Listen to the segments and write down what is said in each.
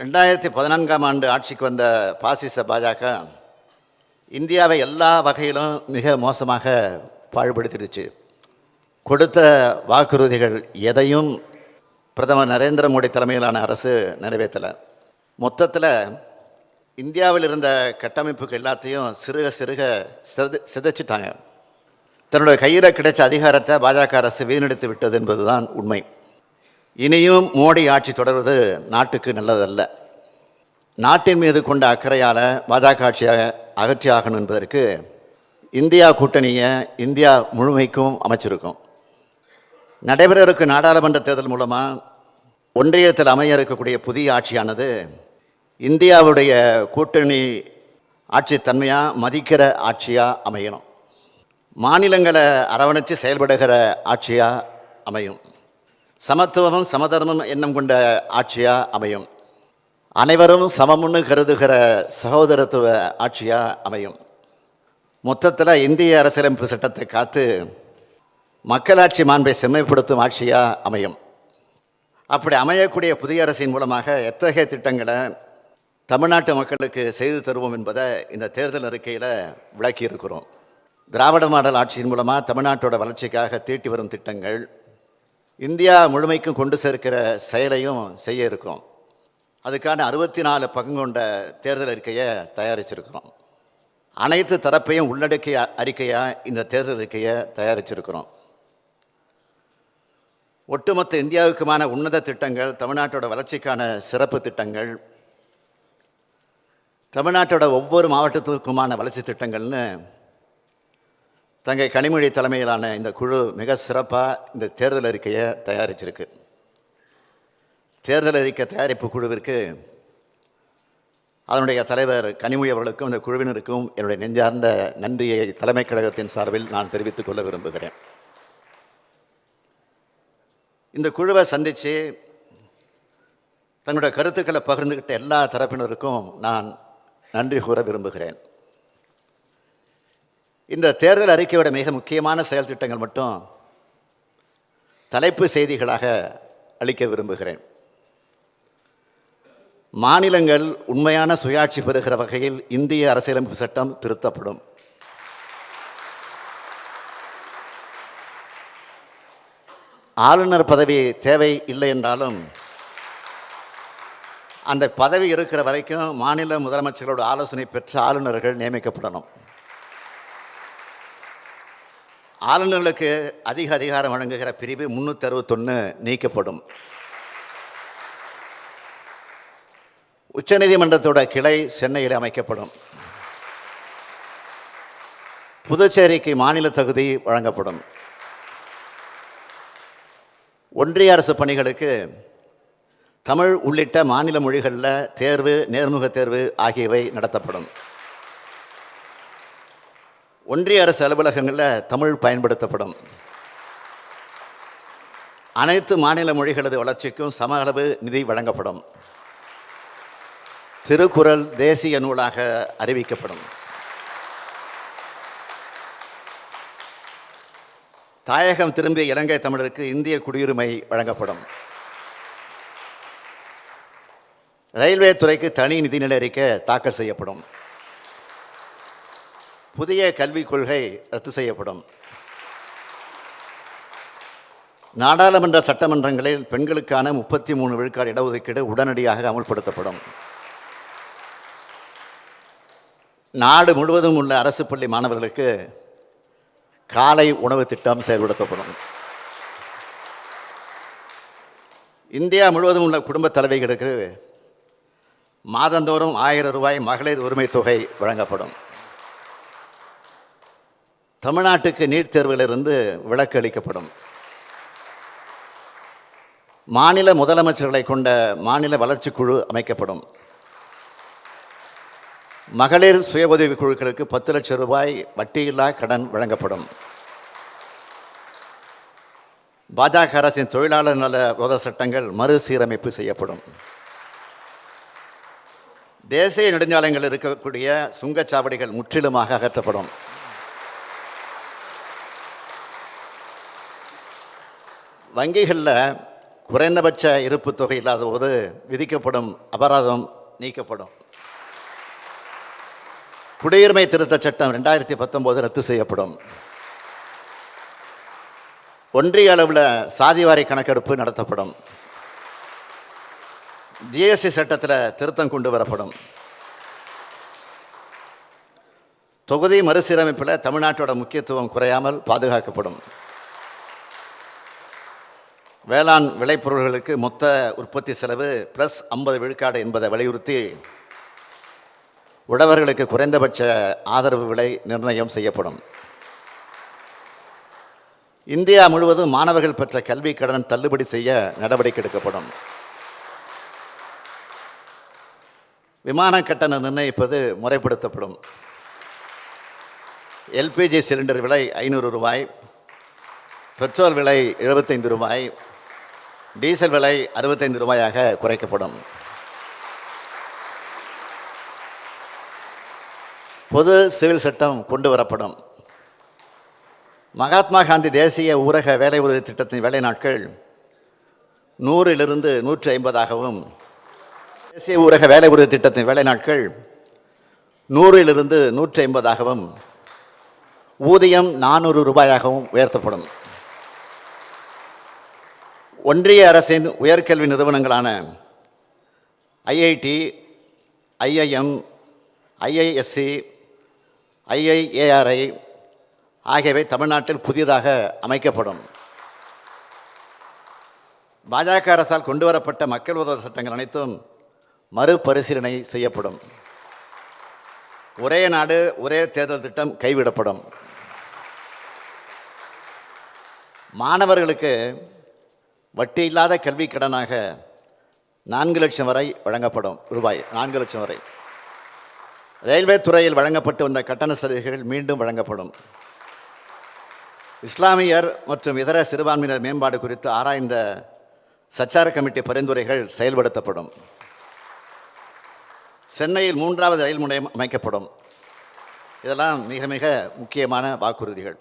ரெண்டாயிரத்தி பதினான்காம் ஆண்டு ஆட்சிக்கு வந்த பாசிச பாஜக இந்தியாவை எல்லா வகையிலும் மிக மோசமாக பாழ்படுத்திடுச்சு. கொடுத்த வாக்குறுதிகள் எதையும் பிரதமர் நரேந்திர மோடி தலைமையிலான அரசு நிறைவேற்றலை. மொத்தத்தில் இந்தியாவில் இருந்த கட்டமைப்புகள் எல்லாத்தையும் சிறுக சிறுக சித சிதைச்சிட்டாங்க. தன்னுடைய கையில் கிடைச்ச அதிகாரத்தை பாஜக அரசு வீணடித்து விட்டது என்பதுதான் உண்மை. இனியும் மோடி ஆட்சி தொடர்வது நாட்டுக்கு நல்லதல்ல. நாட்டின் மீது கொண்ட அக்கறையால் பாஜக ஆட்சியை அகற்றி ஆகணும் என்பதற்கு இந்தியா கூட்டணியை இந்தியா முழுமைக்கும் அமைச்சிருக்கும். நடைபெற இருக்கும் நாடாளுமன்ற தேர்தல் மூலமாக ஒன்றியத்தில் அமைய இருக்கக்கூடிய புதிய ஆட்சியானது இந்தியாவுடைய கூட்டணி ஆட்சி தன்மையாக மதிக்கிற ஆட்சியாக அமையணும். மாநிலங்களை அரவணைச்சு செயல்படுகிற ஆட்சியாக அமையும். சமத்துவமும் சமதர்மம் எண்ணம் கொண்ட ஆட்சியாக அமையும். அனைவரும் சமமுன்னு கருதுகிற சகோதரத்துவ ஆட்சியாக அமையும். மொத்தத்தில் இந்திய அரசியலமைப்பு சட்டத்தை காத்து மக்களாட்சி மாண்பை செம்மைப்படுத்தும் ஆட்சியாக அமையும். அப்படி அமையக்கூடிய புதிய அரசின் மூலமாக எத்தகைய திட்டங்களை தமிழ்நாட்டு மக்களுக்கு செய்து தருவோம் என்பதை இந்த தேர்தல் அறிக்கையில் விளக்கி இருக்கிறோம் திராவிட மாடல் ஆட்சியின் மூலமாக தமிழ்நாட்டோட வளர்ச்சிக்காக தீட்டி வரும் திட்டங்கள் இந்தியா முழுமைக்கும் கொண்டு சேர்க்கிற செயலையும் செய்ய இருக்கோம். அதுக்கான அறுபத்தி நாலு பங்கு கொண்ட தேர்தல் அறிக்கையை தயாரிச்சிருக்கிறோம். அனைத்து தரப்பையும் உள்ளடக்கிய அறிக்கையாக இந்த தேர்தல் அறிக்கையை தயாரிச்சிருக்கிறோம். ஒட்டுமொத்த இந்தியாவுக்குமான உன்னத திட்டங்கள் தமிழ்நாட்டோட வளர்ச்சிக்கான சிறப்பு திட்டங்கள் தமிழ்நாட்டோட ஒவ்வொரு மாவட்டத்துக்குமான வளர்ச்சி திட்டங்கள்னு தங்கை கனிமொழி தலைமையிலான இந்த குழு மிக சிறப்பாக இந்த தேர்தல் அறிக்கையை தயாரிச்சிருக்கு. தேர்தல் அறிக்கை தயாரிப்பு குழுவிற்கு அதனுடைய தலைவர் கனிமொழி அவர்களுக்கும் இந்த குழுவினருக்கும் என்னுடைய நெஞ்சார்ந்த நன்றியை தலைமை கழகத்தின் சார்பில் நான் தெரிவித்துக் கொள்ள விரும்புகிறேன். இந்த குழுவை சந்தித்து தங்களுடைய கருத்துக்களை பகிர்ந்துக்கிட்ட எல்லா தரப்பினருக்கும் நான் நன்றி கூற விரும்புகிறேன். இந்த தேர்தல் அறிக்கையோட மிக முக்கியமான செயல் திட்டங்கள் மட்டும் தலைப்பு செய்திகளாக அளிக்க விரும்புகிறேன். மாநிலங்கள் உண்மையான சுயாட்சி பெறுகிற வகையில் இந்திய அரசியலமைப்பு சட்டம் திருத்தப்படும். ஆளுநர் பதவி தேவை இல்லை என்றாலும் அந்த பதவி இருக்கிற வரைக்கும் மாநில முதலமைச்சர்களோட ஆலோசனை பெற்ற ஆளுநர்கள் நியமிக்கப்படணும். ஆளுநர்களுக்கு அதிக அதிகாரம் வழங்குகிற பிரிவு முந்நூற்றி அறுபத்தொன்று நீக்கப்படும். உச்சநீதிமன்றத்தோட கிளை சென்னையில் அமைக்கப்படும். புதுச்சேரிக்கு மாநில தகுதி வழங்கப்படும். ஒன்றிய அரசு பணிகளுக்கு தமிழ் உள்ளிட்ட மாநில மொழிகளில் தேர்வு நேர்முக தேர்வு ஆகியவை நடத்தப்படும். ஒன்றிய அரசு அலுவலகங்களில் தமிழ் பயன்படுத்தப்படும். அனைத்து மாநில மொழிகளது வளர்ச்சிக்கும் சம அளவு நிதி வழங்கப்படும். திருக்குறள் தேசிய நூலாக அறிவிக்கப்படும். தாயகம் திரும்பிய இலங்கை தமிழருக்கு இந்திய குடியுரிமை வழங்கப்படும். ரயில்வே துறைக்கு தனி நிதிநிலை அறிக்கை தாக்கல் செய்யப்படும். புதிய கல்விக் கொள்கை ரத்து செய்யப்படும். நாடாளுமன்ற சட்டமன்றங்களில் பெண்களுக்கான முப்பத்தி மூணு விழுக்காடு இடஒதுக்கீடு உடனடியாக அமுல்படுத்தப்படும். நாடு முழுவதும் உள்ள அரசு பள்ளி மாணவர்களுக்கு காலை உணவு திட்டம் செயல்படுத்தப்படும். இந்தியா முழுவதும் உள்ள குடும்ப தலைவிகளுக்கு மாதந்தோறும் ஆயிரம் ரூபாய் மகளிர் உரிமை தொகை வழங்கப்படும். தமிழ்நாட்டுக்கு நீட் தேர்விலிருந்து விலக்கு அளிக்கப்படும். மாநில முதலமைச்சர்களை கொண்ட மாநில வளர்ச்சி குழு அமைக்கப்படும். மகளிர் சுய உதவி குழுக்களுக்கு பத்து லட்சம் ரூபாய் வட்டியில்லா கடன் வழங்கப்படும். பாஜக அரசின் தொழிலாளர் நல விரோத சட்டங்கள் மறுசீரமைப்பு செய்யப்படும். தேசிய நெடுஞ்சாலைகளில் இருக்கக்கூடிய சுங்கச்சாவடிகள் முற்றிலுமாக அகற்றப்படும். வங்கிகளில் குறைந்தபட்ச இருப்பு தொகை இல்லாத போது விதிக்கப்படும் அபராதம் நீக்கப்படும். குடியுரிமை திருத்தச் சட்டம் ரெண்டாயிரத்தி பத்தொம்போது ரத்து செய்யப்படும். ஒன்றிய அளவில் சாதிவாரி கணக்கெடுப்பு நடத்தப்படும். ஜிஎஸ்டி சட்டத்தில் திருத்தம் கொண்டு வரப்படும். தொகுதி மறுசீரமைப்பில் தமிழ்நாட்டோட முக்கியத்துவம் குறையாமல் பாதுகாக்கப்படும். வேளாண் விளைபொருள்களுக்கு மொத்த உற்பத்தி செலவு ப்ளஸ் ஐம்பது விழுக்காடு என்பதை வலியுறுத்தி உழவர்களுக்கு குறைந்தபட்ச ஆதரவு விலை நிர்ணயம் செய்யப்படும். இந்தியா முழுவதும் மாணவர்கள் பெற்ற கல்வி கடன் தள்ளுபடி செய்ய நடவடிக்கை எடுக்கப்படும். விமான கட்டணம் நிர்ணயிப்பது முறைப்படுத்தப்படும். எல்பிஜி சிலிண்டர் விலை ஐநூறு ரூபாய் பெட்ரோல் விலை எழுபத்தைந்து ரூபாய் டீசல் விலை அறுபத்தைந்து ரூபாயாக குறைக்கப்படும். பொது சிவில் சட்டம் கொண்டு வரப்படும். மகாத்மா காந்தி தேசிய ஊரக வேலை உறுதி திட்டத்தின் வேலை நாட்கள் நூறிலிருந்து நூற்றி ஐம்பதாகவும் தேசிய ஊரக வேலை உறுதி திட்டத்தின் வேலை நாட்கள் நூறிலிருந்து நூற்றி ஐம்பதாகவும் ஊதியம் நானூறு ரூபாயாகவும் உயர்த்தப்படும். ஒன்றிய அரசின் உயர்கல்வி நிறுவனங்களான ஐஐடி ஐஐஎம் ஐஐஎஸ்சி ஐஐஏஆர்ஐ ஆகியவை தமிழ்நாட்டில் புதிதாக அமைக்கப்படும். பாஜக அரசால் கொண்டு வரப்பட்ட மக்கள் உதவி சட்டங்கள் அனைத்தும் மறுபரிசீலனை செய்யப்படும். ஒரே நாடு ஒரே தேர்தல் திட்டம் கைவிடப்படும். மாணவர்களுக்கு வட்டி இல்லாத கல்வி கடனாக நான்கு லட்சம் வரை வழங்கப்படும் ரூபாய் நான்கு லட்சம் வரை. ரயில்வே துறையில் வழங்கப்பட்டு வந்த கட்டண சலுகைகள் மீண்டும் வழங்கப்படும். இஸ்லாமியர் மற்றும் இதர சிறுபான்மையினர் மேம்பாடு குறித்து ஆராய்ந்த சச்சார கமிட்டி பரிந்துரைகள் செயல்படுத்தப்படும். சென்னையில் மூன்றாவது ரயில் முனையம் அமைக்கப்படும். இதெல்லாம் மிக மிக முக்கியமான வாக்குறுதிகள்.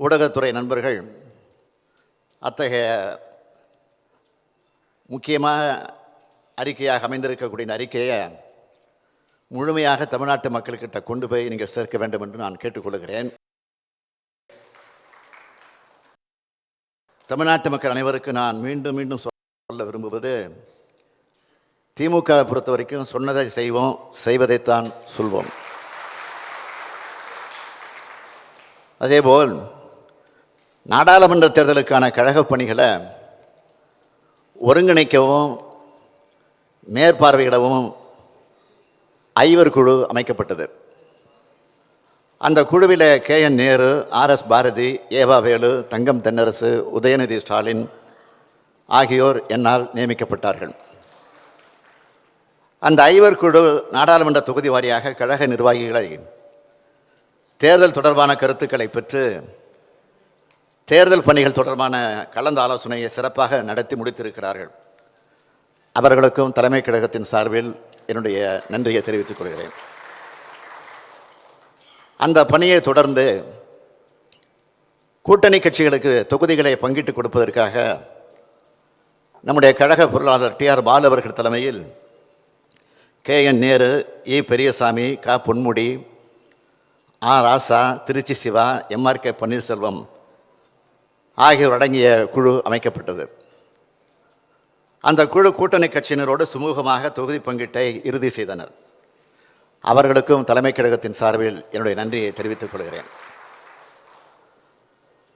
ஊடகத்துறை நண்பர்கள் அத்தகைய முக்கியமாக அறிக்கையாக அமைந்திருக்கக்கூடிய இந்த அறிக்கையை முழுமையாக தமிழ்நாட்டு மக்கள்கிட்ட கொண்டு போய் நீங்கள் சேர்க்க வேண்டும் என்று நான் கேட்டுக்கொள்கிறேன். தமிழ்நாட்டு மக்கள் அனைவருக்கும் நான் மீண்டும் மீண்டும் சொல்ல விரும்புவது திமுகவை பொறுத்த வரைக்கும் சொன்னதை செய்வோம் செய்வதைத்தான் சொல்வோம். அதேபோல் நாடாளுமன்ற தேர்தலுக்கான கழகப் பணிகளை ஒருங்கிணைக்கவும் மேற்பார்வையிடவும் ஐவர் குழு அமைக்கப்பட்டது. அந்த குழுவில் K. N. Nehru RS Bharathi ஏவா வேலு தங்கம் தென்னரசு உதயநிதி ஸ்டாலின் ஆகியோர் என்னால் நியமிக்கப்பட்டார்கள். அந்த ஐவர் குழு நாடாளுமன்ற தொகுதி வாரியாக கழக நிர்வாகிகளை தேர்தல் தொடர்பான கருத்துக்களை பெற்று தேர்தல் பணிகள் தொடர்பான கலந்து ஆலோசனையை சிறப்பாக நடத்தி முடித்திருக்கிறார்கள். அவர்களுக்கும் தலைமை கழகத்தின் சார்பில் என்னுடைய நன்றியை தெரிவித்துக் கொள்கிறேன். அந்த பணியை தொடர்ந்து கூட்டணி கட்சிகளுக்கு தொகுதிகளை பங்கிட்டு கொடுப்பதற்காக நம்முடைய கழக பொருளாளர் டி ஆர் பாலு அவர்கள் தலைமையில் கே என் நேரு இ பெரியசாமி க பொன்முடி ஆ ராசா திருச்சி சிவா எம்ஆர் கே பன்னீர்செல்வம் ஆகியோர் அடங்கிய குழு அமைக்கப்பட்டது. அந்த குழு கூட்டணி கட்சியினரோடு சுமூகமாக தொகுதி பங்கீட்டை இறுதி செய்தனர். அவர்களுக்கும் தலைமை கழகத்தின் சார்பில் என்னுடைய நன்றியை தெரிவித்துக் கொள்கிறேன்.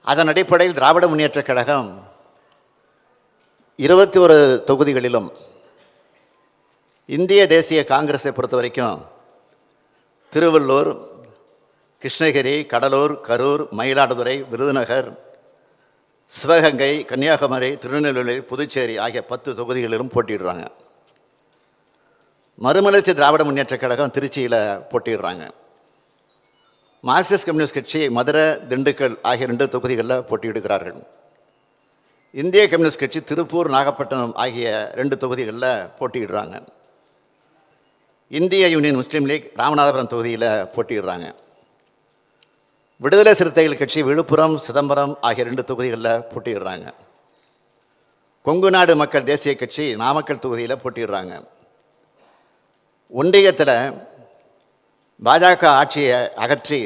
அதன் அடிப்படையில் திராவிட முன்னேற்றக் கழகம் இருபத்தி ஒரு தொகுதிகளிலும் இந்திய தேசிய காங்கிரஸை பொறுத்த வரைக்கும் திருவள்ளூர் கிருஷ்ணகிரி கடலூர் கரூர் மயிலாடுதுறை விருதுநகர் சிவகங்கை கன்னியாகுமரி திருநெல்வேலி புதுச்சேரி ஆகிய பத்து தொகுதிகளிலும் போட்டியிடுறாங்க. மறுமலர்ச்சி திராவிட முன்னேற்றக் கழகம் திருச்சியில் போட்டிடுறாங்க மார்க்சிஸ்ட் கம்யூனிஸ்ட் கட்சி மதுரை திண்டுக்கல் ஆகிய ரெண்டு தொகுதிகளில் போட்டியிடுகிறார்கள். இந்திய கம்யூனிஸ்ட் கட்சி திருப்பூர் நாகப்பட்டினம் ஆகிய ரெண்டு தொகுதிகளில் போட்டியிடுறாங்க. இந்திய யூனியன் முஸ்லீம் லீக் ராமநாதபுரம் தொகுதியில் போட்டியிடுறாங்க. விடுதலை சிறுத்தைகள் கட்சி விழுப்புரம் சிதம்பரம் ஆகிய ரெண்டு தொகுதிகளில் போட்டியிடுறாங்க. கொங்கு நாடு மக்கள் தேசிய கட்சி நாமக்கல் தொகுதியில் போட்டிடுறாங்க ஒன்றியத்தில் பாஜக ஆட்சியை அகற்றி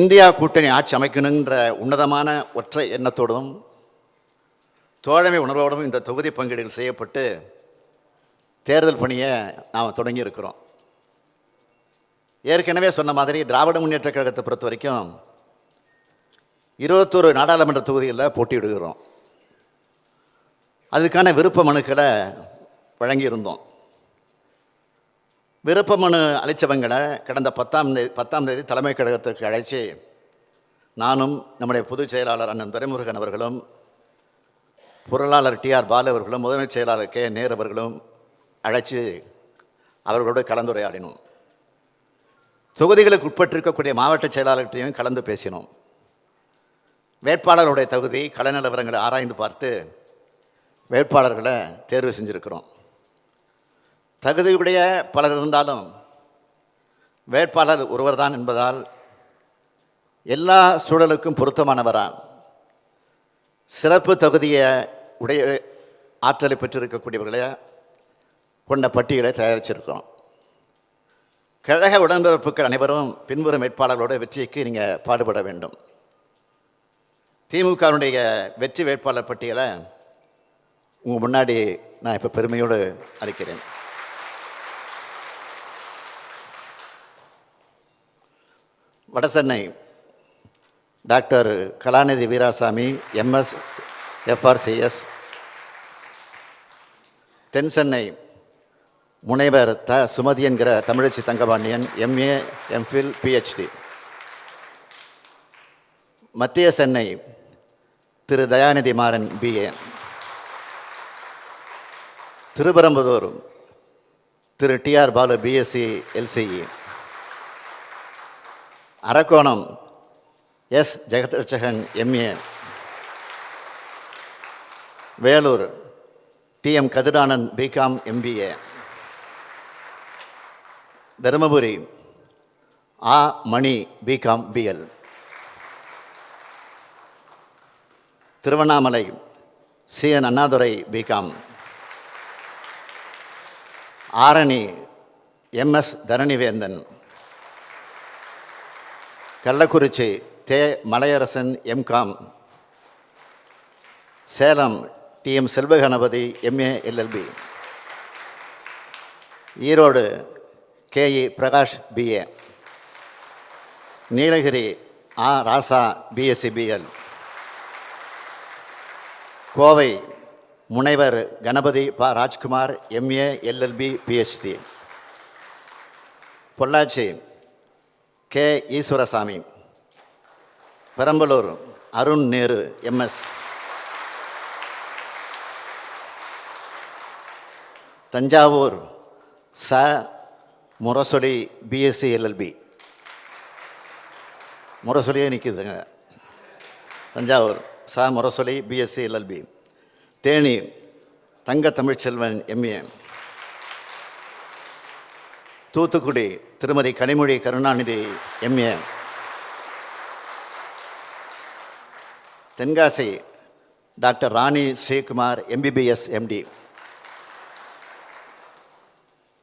இந்தியா கூட்டணி ஆட்சி அமைக்கணுன்ற உன்னதமான ஒற்றை எண்ணத்தோடும் தோழமை உணர்வோடும் இந்த தொகுதி பங்கீடுகள் செய்யப்பட்டு தேர்தல் பணியை நாம் தொடங்கியிருக்கிறோம். ஏற்கனவே சொன்ன மாதிரி திராவிட முன்னேற்ற கழகத்தை பொறுத்த வரைக்கும் இருபத்தொரு நாடாளுமன்ற தொகுதிகளில் போட்டியிடுகிறோம். அதுக்கான விருப்ப மனுக்களை வழங்கியிருந்தோம். விருப்ப மனு அளித்தவங்களை கடந்த பத்தாம் தேதி பத்தாம் தேதி தலைமை கழகத்திற்கு அழைச்சி நானும் நம்முடைய பொதுச் செயலாளர் அண்ணன் துரைமுருகன் அவர்களும் பொருளாளர் டிஆர் பாலு அவர்களும் முதன்மைச் செயலாளர் கே நேர் அவர்களும் அழைச்சி அவர்களோடு கலந்துரையாடினோம். தொகுதிகளுக்கு உட்பட்டிருக்கக்கூடிய மாவட்ட செயலாளர்கிட்டையும் கலந்து பேசினோம். வேட்பாளர்களுடைய தகுதி கள நிலவரங்களை ஆராய்ந்து பார்த்து வேட்பாளர்களை தேர்வு செஞ்சுருக்கிறோம். தகுதியுடைய பலர் இருந்தாலும் வேட்பாளர் ஒருவர்தான் என்பதால் எல்லா சூழலுக்கும் பொருத்தமானவரா? சிறப்பு தகுதியை உடைய ஆற்றலை பெற்றிருக்கக்கூடியவர்களை கொண்ட பட்டியலை தயாரிச்சிருக்கிறோம். கழக உடன்பிறப்புகள் அனைவரும் பின்வரும் வேட்பாளர்களோட வெற்றிக்கு நீங்கள் பாடுபட வேண்டும். திமுகவினுடைய வெற்றி வேட்பாளர் பட்டியலை உங்கள் முன்னாடி நான் இப்போ பெருமையோடு அளிக்கிறேன். Vadachennai doctor Kalanidhi Veeraswamy MS FRCS தென் சென்னை முனைவர் த சுமதி என்கிற Thamizhachi Thangapandian MA MPhil PhD மத்திய Chennai Thiru Dayanidhi Maran BA Sriperumbudur Thiru TR Balu BSc LCE Arakkonam S Jagathrakshakan MA Vellore DM Kathiranand BCom MBA Dharmapuri ஆ Mani BCom BL. Tiruvannamalai C N Annadurai BCom. Arani MS Dharanivendhan. Kallakurichi தே Malaiyarasan MCom Salem TM Selvaganapathi MA LLB Erode KE Prakash BA Nilgiri ஆ. Raja BSc BL Kovai முனைவர் கணபதி ப. Rajkumar MA LLB PhD Pollachi K. Eswarasamy. Perambalur Arun Nehru MS Thanjavur ச. Murasoli BSc LLB முரசொலியே நிற்கிதுங்க தஞ்சாவூர். ச. Murasoli BSc LLB Theni. Thanga Thamizhselvan MA Thoothukudi. Thirumathi Kanimozhi Karunanidhi MA Tenkasi. Doctor Rani Srikumar MBBS MD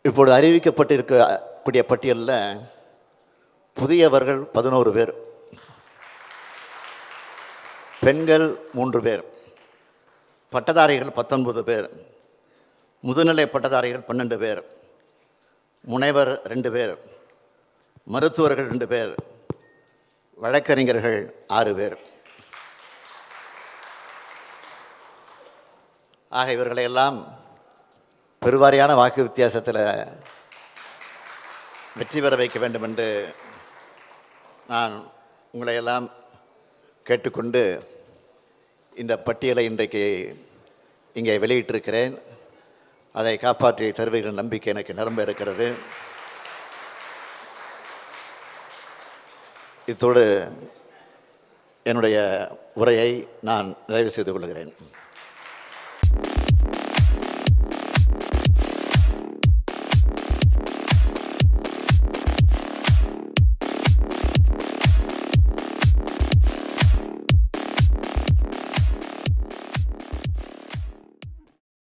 இப்பொழுது அறிவிக்கப்பட்டிருக்கக்கூடிய பட்டியலில் புதியவர்கள் பதினோரு பேர் பெண்கள் மூன்று பேர் பட்டதாரிகள் பத்தொன்பது பேர் முதுநிலை பட்டதாரிகள் பன்னெண்டு பேர் முனைவர் ரெண்டு பேர் மருத்துவர்கள் ரெண்டு பேர் வழக்கறிஞர்கள் ஆறு பேர். ஆக இவர்களையெல்லாம் பெருவாரியான வாக்கு வித்தியாசத்தில் வெற்றி பெற வைக்க வேண்டும் என்று நான் உங்களை எல்லாம் கேட்டுக்கொண்டு இந்த பட்டியலை இன்றைக்கு இங்கே வெளியிட்டிருக்கிறேன். அதை காப்பாற்றி தருவீர்கள் நம்பிக்கை எனக்கு நிரம்ப இருக்கிறது. இத்தோடு என்னுடைய உரையை நான் நிறைவு செய்து கொள்கிறேன்.